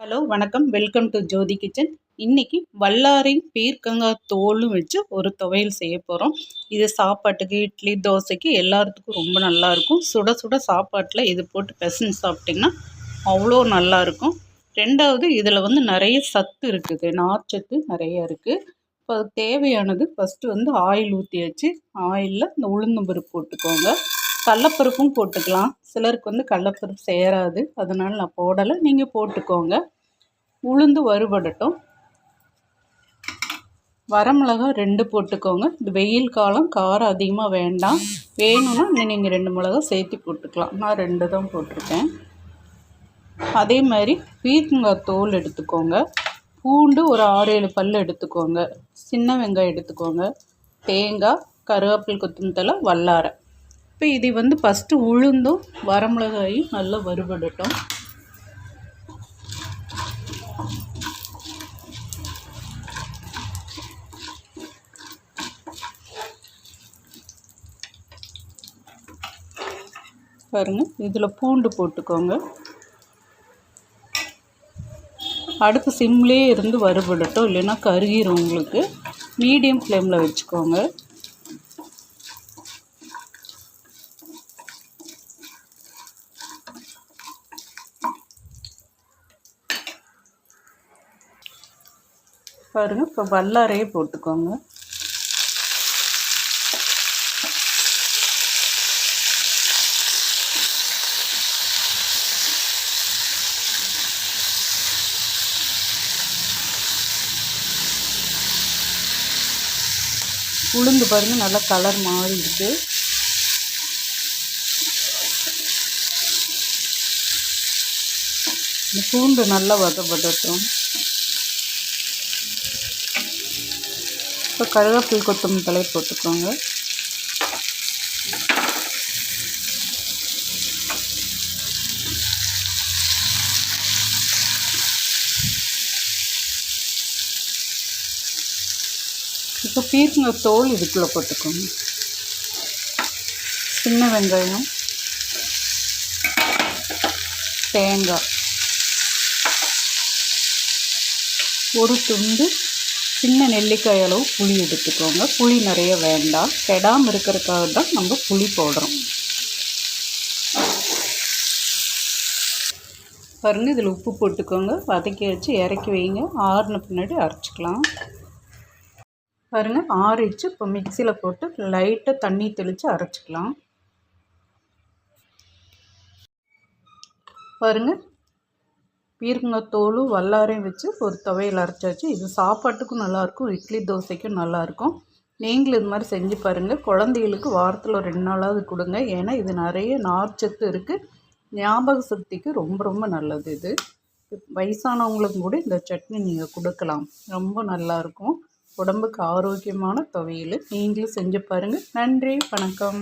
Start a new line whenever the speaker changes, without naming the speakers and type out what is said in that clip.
Hello வணக்கம். Welcome to Jothi kitchen இன்னைக்கு வல்லாரையும் பீர்க்கங்காய் தோலும் வச்சு ஒரு துவையல் செய்ய போகிறோம் இது சாப்பாட்டுக்கு இட்லி தோசைக்கு எல்லாத்துக்கும் ரொம்ப நல்லாயிருக்கும் சுட சுட சாப்பாட்டில் இது போட்டு பிசைஞ்சு சாப்பிட்டிங்கன்னா அவ்வளோ நல்லாயிருக்கும் ரெண்டாவது இதில் வந்து நிறைய சத்து இருக்குது. நார்ச்சத்து நிறைய இருக்குது இப்போ தேவையானது ஃபஸ்ட்டு வந்து ஆயில் ஊற்றியாச்சு ஆயிலில் இந்த உளுந்தம்பருப்பு போட்டுக்கோங்க. கடலப்பருப்பும் போட்டுக்கலாம். சிலருக்கு வந்து கடலப்பருப்பு சேராது. அதனால் நான் போடலை. நீங்கள் போட்டுக்கோங்க. உளுந்து வறுபடட்டும். வரமிளகா ரெண்டு போட்டுக்கோங்க. இது வெயில் காலம் காரம் அதிகமாக வேண்டாம். வேணும்னா நீங்கள் ரெண்டு மிளகா சேர்த்து போட்டுக்கலாம். நான் ரெண்டு தான் போட்டிருக்கேன். அதே மாதிரி பீர்க்கங்காய் தோல் எடுத்துக்கோங்க. பூண்டு ஒரு ஆறு ஏழு பல் எடுத்துக்கோங்க. சின்ன வெங்காயம் எடுத்துக்கோங்க. தேங்காய் கருவேப்பில் கொத்தமல்லி வல்லாரை. இப்போ இது வந்து ஃபஸ்ட்டு உளுந்தும் வரமிளகாயும் நல்லா வறுபடட்டும். பாருங்கள் இதில் பூண்டு போட்டுக்கோங்க. அடுப்பு சிம்லேயே இருந்து வறுபடட்டும் இல்லைன்னா கருகிரும் உங்களுக்கு. மீடியம் ஃப்ளேமில் வச்சுக்கோங்க. பாருங்கள் இப்போ வல்லாரையே போட்டுக்கோங்க. உளுந்து பாருங்கள் நல்லா கலர் மாறி இருக்குது இந்த பூண்டு நல்லா வதப்படட்டும் இப்போ கருவேப்பில் கொத்தமல்லி தலை போட்டுக்கோங்க. இப்போ பீர்ங்க தோல் இதுக்குள்ளே போட்டுக்கோங்க. சின்ன வெங்காயம் தேங்காய் ஒரு துண்டு சின்ன நெல்லிக்காய் அளவு புளி எடுத்துக்கோங்க. புளி நிறைய வேண்டாம். கெடாமல் இருக்கிறதுக்காக தான் நம்ம புளி போடுறோம். பாருங்கள் இதில் உப்பு போட்டுக்கோங்க. வதக்கி வச்சு இறக்கி வைங்க. ஆறுன பின்னாடி அரைச்சிக்கலாம். பாருங்கள் ஆறிச்சு. இப்போ மிக்சியில் போட்டு லைட்டாக தண்ணி தெளித்து அரைச்சிக்கலாம். பாருங்கள் பீர்க்கங்காய் தோலும் வல்லாரையும் வச்சு ஒரு துவையல் அரைச்சாச்சு. இது சாப்பாட்டுக்கும் நல்லாயிருக்கும் இட்லி தோசைக்கும் நல்லாயிருக்கும் நீங்களும் இது மாதிரி செஞ்சு பாருங்கள் குழந்தைகளுக்கு வாரத்தில் ஒரு ரெண்டு நாளாவது கொடுங்க. ஏன்னா இது நிறைய நார்ச்சத்து இருக்குது ஞாபக சக்திக்கு ரொம்ப ரொம்ப நல்லது இது. வயசானவங்களுக்கும் கூட இந்த சட்னி நீங்கள் கொடுக்கலாம். ரொம்ப நல்லாயிருக்கும் உடம்புக்கு ஆரோக்கியமான துவையல். நீங்களும் செஞ்சு பாருங்கள் நன்றி வணக்கம்.